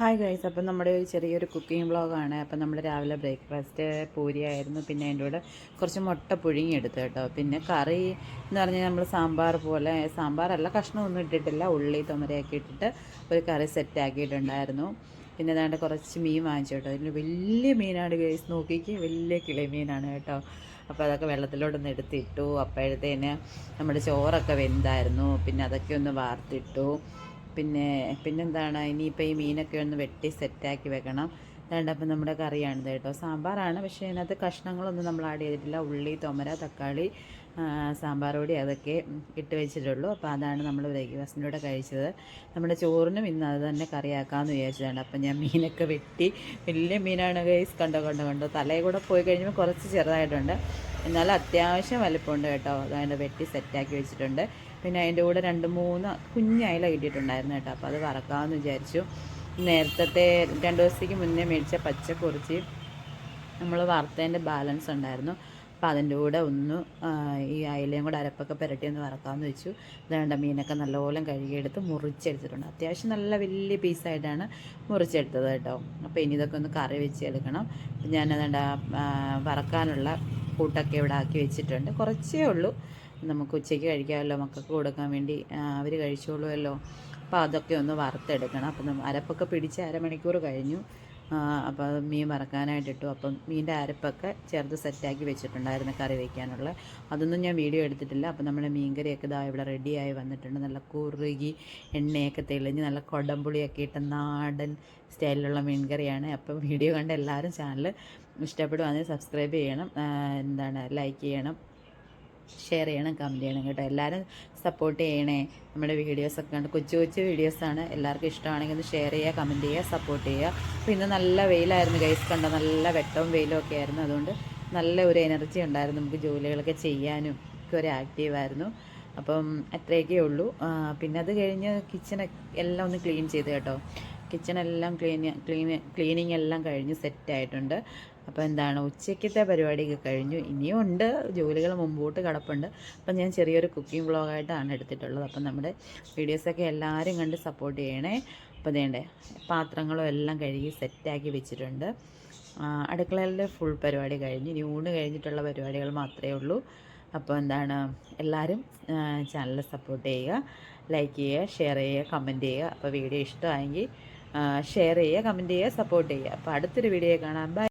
Hi guys അപ്പം നമ്മുടെ ഒരു ചെറിയൊരു കുക്കിംഗ് വ്ളോഗാണ് അപ്പം നമ്മൾ രാവിലെ ബ്രേക്ക്ഫാസ്റ്റ് പൂരിയായിരുന്നു പിന്നെ അതിന്റെ കൂടെ കുറച്ച് മുട്ട പുഴുങ്ങി എടുത്തു കേട്ടോ. പിന്നെ കറി എന്ന് പറഞ്ഞാൽ നമ്മൾ സാമ്പാർ പോലെ സാമ്പാറല്ല കഷ്ണമൊന്നും ഇട്ടിട്ടില്ല. ഉള്ളി തൊമരയൊക്കെ ഇട്ടിട്ട് ഒരു കറി സെറ്റാക്കിയിട്ടുണ്ടായിരുന്നു പിന്നെ അതാണ്ട് കുറച്ച് മീൻ വാങ്ങിച്ചു കേട്ടോ. അതിന് വലിയ മീനാണ് ഗൈസ് നോക്കിക്ക് വലിയ കിളി മീനാണ് കേട്ടോ. അപ്പോൾ അതൊക്കെ വെള്ളത്തിലോട്ടൊന്ന് എടുത്തിട്ടു. അപ്പോഴത്തേന് നമ്മുടെ ചോറൊക്കെ വെന്തായിരുന്നു. പിന്നെ അതൊക്കെ ഒന്ന് വാർത്തിട്ടു. പിന്നെ പിന്നെന്താണ്? ഇനിയിപ്പോൾ ഈ മീനൊക്കെ ഒന്ന് വെട്ടി സെറ്റാക്കി വെക്കണം. രണ്ടപ്പം നമ്മുടെ കറിയാണിത് കേട്ടോ. സാമ്പാറാണ് പക്ഷേ അതിനകത്ത് കഷ്ണങ്ങളൊന്നും നമ്മൾ ആഡ് ചെയ്തിട്ടില്ല. ഉള്ളി തൊമര തക്കാളി സാമ്പാർ പൊടി അതൊക്കെ ഇട്ട് വെച്ചിട്ടുള്ളൂ. അപ്പോൾ അതാണ് നമ്മൾ ബ്രേക്ക്ഫാസ്റ്റിന്റെ കഴിച്ചത്. നമ്മുടെ ചോറിനും ഇന്ന് അത് തന്നെ കറിയാക്കാമെന്ന് വിചാരിച്ചതാണ്. അപ്പം ഞാൻ മീനൊക്കെ വെട്ടി. വലിയ മീനാണ് ഗൈസ്. കണ്ടോ കണ്ടോ കണ്ടോ. തലയിൽ കൂടെ പോയി കഴിഞ്ഞപ്പോൾ കുറച്ച് ചെറുതായിട്ടുണ്ട്. എന്നാലും അത്യാവശ്യം വലിപ്പമുണ്ട് കേട്ടോ. അതായത് വെട്ടി സെറ്റാക്കി വെച്ചിട്ടുണ്ട്. പിന്നെ അതിന്റെ കൂടെ രണ്ട് മൂന്ന് കുഞ്ഞയില കിട്ടിയിട്ടുണ്ടായിരുന്നു കേട്ടോ. അപ്പോൾ അത് വറക്കാമെന്ന് വിചാരിച്ചു. നേരത്തെ രണ്ട് ദിവസത്തേക്ക് മുന്നേ മേടിച്ച പച്ചക്കുറിച്ച് നമ്മൾ വറുത്തതിന്റെ ബാലൻസ് ഉണ്ടായിരുന്നു. അപ്പോൾ അതിന്റെ കൂടെ ഒന്ന് ഈ അയിലയും കൂടെ അരപ്പൊക്കെ പുരട്ടി ഒന്ന് വറക്കാമെന്ന് വെച്ചു. അതുകൊണ്ട് മീനൊക്കെ നല്ലപോലെ കഴുകിയെടുത്ത് മുറിച്ചെടുത്തിട്ടുണ്ട്. അത്യാവശ്യം നല്ല വലിയ പീസായിട്ടാണ് മുറിച്ചെടുത്തത് കേട്ടോ. അപ്പോൾ ഇനി ഇതൊക്കെ ഒന്ന് കറി വെച്ച് എടുക്കണം. ഞാനതുകൊണ്ട് വറക്കാനുള്ള കൂട്ടൊക്കെ ഇവിടെ ആക്കി വെച്ചിട്ടുണ്ട്. കുറച്ചേ ഉള്ളൂ. നമുക്ക് ഉച്ചയ്ക്ക് കഴിക്കാമല്ലോ മക്കൾക്ക് കൊടുക്കാൻ വേണ്ടി അവർ കഴിച്ചോളുമല്ലോ. അപ്പോൾ അതൊക്കെ ഒന്ന് വറുത്തെടുക്കണം. അപ്പം അരപ്പൊക്കെ പിടിച്ച് അരമണിക്കൂർ കഴിഞ്ഞു. അപ്പോൾ അത് മീൻ വറക്കാനായിട്ട് ഇട്ടു. അപ്പം മീന്റെ അരപ്പൊക്കെ ചേർത്ത് സെറ്റാക്കി വെച്ചിട്ടുണ്ടായിരുന്നു കറി വയ്ക്കാനുള്ള അതൊന്നും ഞാൻ വീഡിയോ എടുത്തിട്ടില്ല. അപ്പം നമ്മുടെ മീൻകറിയൊക്കെ ഇതാ ഇവിടെ റെഡിയായി വന്നിട്ടുണ്ട്. നല്ല കുറുകി എണ്ണയൊക്കെ തെളിഞ്ഞ് നല്ല കൊടംപുളിയൊക്കെ ഇട്ട നാടൻ സ്റ്റൈലിലുള്ള മീൻകറിയാണ്. അപ്പം വീഡിയോ കണ്ട് എല്ലാവരും ചാനൽ ഇഷ്ടപ്പെടുവാണെങ്കിൽ സബ്സ്ക്രൈബ് ചെയ്യണം. എന്താണ് ലൈക്ക് ചെയ്യണം. ഷെയർ ചെയ്യണം കമന്റ് ചെയ്യണം കേട്ടോ. എല്ലാവരും സപ്പോർട്ട് ചെയ്യണേ. നമ്മുടെ വീഡിയോസൊക്കെ കണ്ട് കൊച്ചു കൊച്ചു വീഡിയോസാണ് എല്ലാവർക്കും ഇഷ്ടമാണെങ്കിൽ ഒന്ന് ഷെയർ ചെയ്യുക കമന്റ് ചെയ്യുക സപ്പോർട്ട് ചെയ്യുക. അപ്പോൾ ഇന്ന് നല്ല വെയിലായിരുന്നു ഗൈസ് കണ്ട? നല്ല വെട്ടവും വെയിലും ഒക്കെ ആയിരുന്നു. അതുകൊണ്ട് നല്ല ഒരു എനർജി ഉണ്ടായിരുന്നു നമുക്ക് ജോലികളൊക്കെ ചെയ്യാനും. ഒക്കെ ഒരു ആക്റ്റീവായിരുന്നു അപ്പം അത്രയൊക്കെ ഉള്ളൂ. പിന്നെ അത് കഴിഞ്ഞ് കിച്ചൺ എല്ലാം ഒന്ന് ക്ലീൻ ചെയ്ത് കേട്ടോ. കിച്ചണെല്ലാം ക്ലീൻ ക്ലീൻ ക്ലീനിങ് എല്ലാം കഴിഞ്ഞ് സെറ്റായിട്ടുണ്ട് അപ്പോൾ എന്താണ് ഉച്ചയ്ക്കത്തെ പരിപാടിയൊക്കെ കഴിഞ്ഞു. ഇനിയും ഉണ്ട് ജോലികൾ മുമ്പോട്ട് കിടപ്പുണ്ട്. അപ്പം ഞാൻ ചെറിയൊരു കുക്കിംഗ് വ്ളോഗായിട്ടാണ് എടുത്തിട്ടുള്ളത്. അപ്പം നമ്മുടെ വീഡിയോസൊക്കെ എല്ലാവരും കണ്ട് സപ്പോർട്ട് ചെയ്യണേ. അപ്പോൾ അതേണ്ടേ പാത്രങ്ങളും എല്ലാം കഴുകി സെറ്റാക്കി വെച്ചിട്ടുണ്ട്. അടുക്കളയിലെ ഫുൾ പരിപാടി കഴിഞ്ഞ്. ഇനി ഊണ് കഴിഞ്ഞിട്ടുള്ള പരിപാടികൾ മാത്രമേ ഉള്ളൂ. അപ്പോൾ എന്താണ് എല്ലാവരും ചാനൽ സപ്പോർട്ട് ചെയ്യുക. ലൈക്ക് ചെയ്യുക ഷെയർ ചെയ്യുക കമന്റ് ചെയ്യുക. അപ്പോൾ വീഡിയോ ഇഷ്ടമായെങ്കിൽ ഷെയർ ചെയ്യുക കമന്റ് ചെയ്യുക സപ്പോർട്ട് ചെയ്യുക. അപ്പോൾ അടുത്തൊരു വീഡിയോ കാണാം. ബൈ